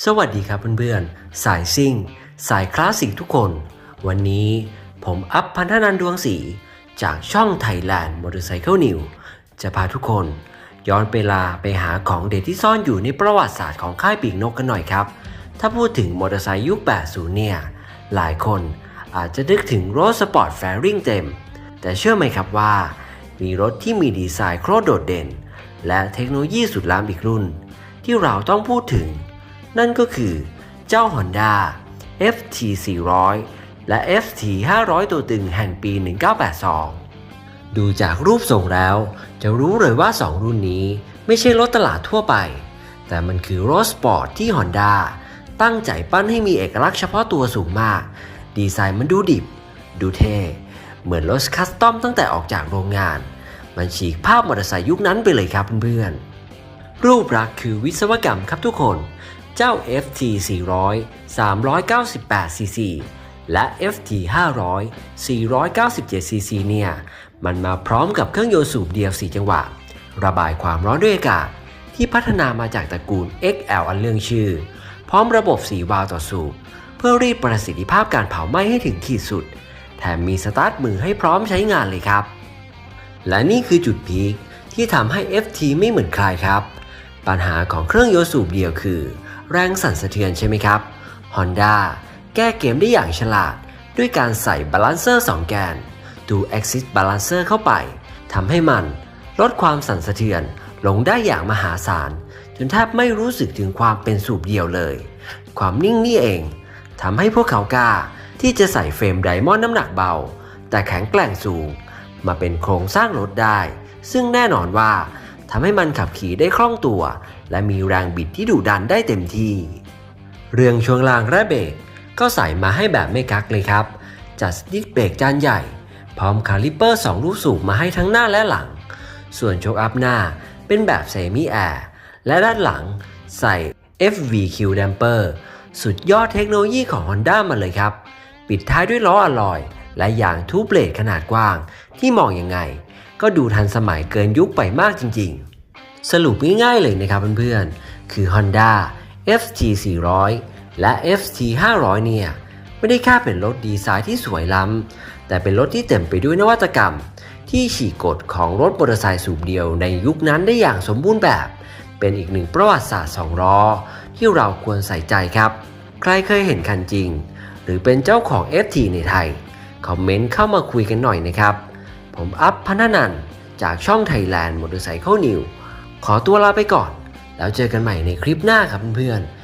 สวัสดีครับเพื่อนๆ สายซิ่ง สายคลาสสิกทุกคน วันนี้ผมอัพพันธนันดวงศรีจากช่อง Thailand Motorcycle New จะพาทุกคน ย้อนเวลาไปหาของเด็ดที่ซ่อนอยู่ในประวัติศาสตร์ของค่ายปีกนกกันหน่อยครับ ถ้าพูดถึงมอเตอร์ไซค์ยุค 80 เนี่ย หลายคนอาจจะนึกถึงรถสปอร์ตแฟริงเต็ม แต่เชื่อไหมครับว่า มีรถที่มีดีไซน์โคตรโดดเด่น และเทคโนโลยีสุดล้ำอีกรุ่น ที่เราต้องพูดถึง นั่นก็คือเจ้า Honda FT 400 และ FT 500 ตัวตึงแห่งปี 1982 ดูจากรูปทรงแล้ว จะรู้เลยว่า 2 รุ่นนี้ไม่ใช่รถตลาดทั่วไป แต่มันคือรถสปอร์ตที่ Honda ตั้งใจปั้นให้มีเอกลักษณ์เฉพาะตัวสูงมาก ดีไซน์มันดูดิบ ดูเท่ เหมือนรถคัสตอมตั้งแต่ออกจากโรงงาน มันฉีกภาพมอเตอร์ไซค์ยุคนั้นไปเลยครับเพื่อนๆรูปลักษณ์คือวิศวกรรมครับทุกคน เจ้า FT 400 398 cc และ FT 500 497 cc เนี่ย มันมาพร้อมกับเครื่องยนต์สูบเดียว 4 จังหวะ ระบายความร้อนด้วยอากาศที่พัฒนามาจากตระกูล XL อันเรื่องชื่อ พร้อมระบบ 4 วาล์วต่อสูบ เพื่อรีดประสิทธิภาพการเผาไหม้ให้ถึงขีดสุด แถมมีสตาร์ทมือให้พร้อมใช้งานเลยครับ และนี่คือจุดพีคที่ทำให้ FT ไม่เหมือนใครครับ ปัญหาของเครื่องยนต์สูบเดียวคือ แรงสั่นสะเทือนใช่ไหมครับ Honda แก้เกมได้อย่างฉลาด ด้วยการใส่บาลานเซอร์ 2 แกน ดู Axis Balancer เข้าไปทำให้มันลดความสั่นสะเทือนลงได้อย่างมหาศาล จนแทบไม่รู้สึกถึงความเป็นสูบเดียวเลย ความนิ่งนี่เองทำให้พวกเขากล้าที่จะใส่เฟรมไดมอนด์น้ำหนักเบา แต่แข็งแกร่งสูง มาเป็นโครงสร้างรถได้ ซึ่งแน่นอนว่า ทำให้มันขับขี่ได้คล่องตัว และมีแรงบิดที่ดุดันได้เต็มที่ เรื่องช่วงล่างและเบรกก็ใส่มาให้แบบไม่กักเลยครับ จัดดิสเบรกจานใหญ่ พร้อมคาลิปเปอร์ 2 ลูกสูบมาให้ทั้งหน้าและหลัง ส่วนโชคอัพหน้าเป็นแบบเซมิแอร์และด้านหลังใส่ FVQ Damper สุดยอดเทคโนโลยีของ Honda มาเลยครับ ปิดท้ายด้วยล้ออลลอย และยางทูบเบลดขนาดกว้าง ที่มองยังไง ก็ดูทันสมัยเกินยุคไปมากจริง ๆ สรุปง่ายๆเลยนะครับเพื่อนๆ คือ Honda FT 400 และ FT 500 เนี่ย ไม่ได้แค่เป็นรถดีไซน์ที่สวยล้ำ แต่เป็นรถที่เต็มไปด้วยนวัตกรรม ที่ฉีกกฎของรถมอเตอร์ไซค์สูบเดียวในยุคนั้นได้อย่างสมบูรณ์แบบ เป็นอีกหนึ่งประวัติศาสตร์สองล้อที่เราควรใส่ใจครับ ใครเคยเห็นคันจริง หรือเป็นเจ้าของ FT ในไทย คอมเมนต์เข้ามาคุยกันหน่อยนะครับ ผมอัพพันธนันจากช่อง Thailand Motorcycle New ขอตัวลาไปก่อน แล้วเจอกันใหม่ในคลิปหน้าครับเพื่อนๆ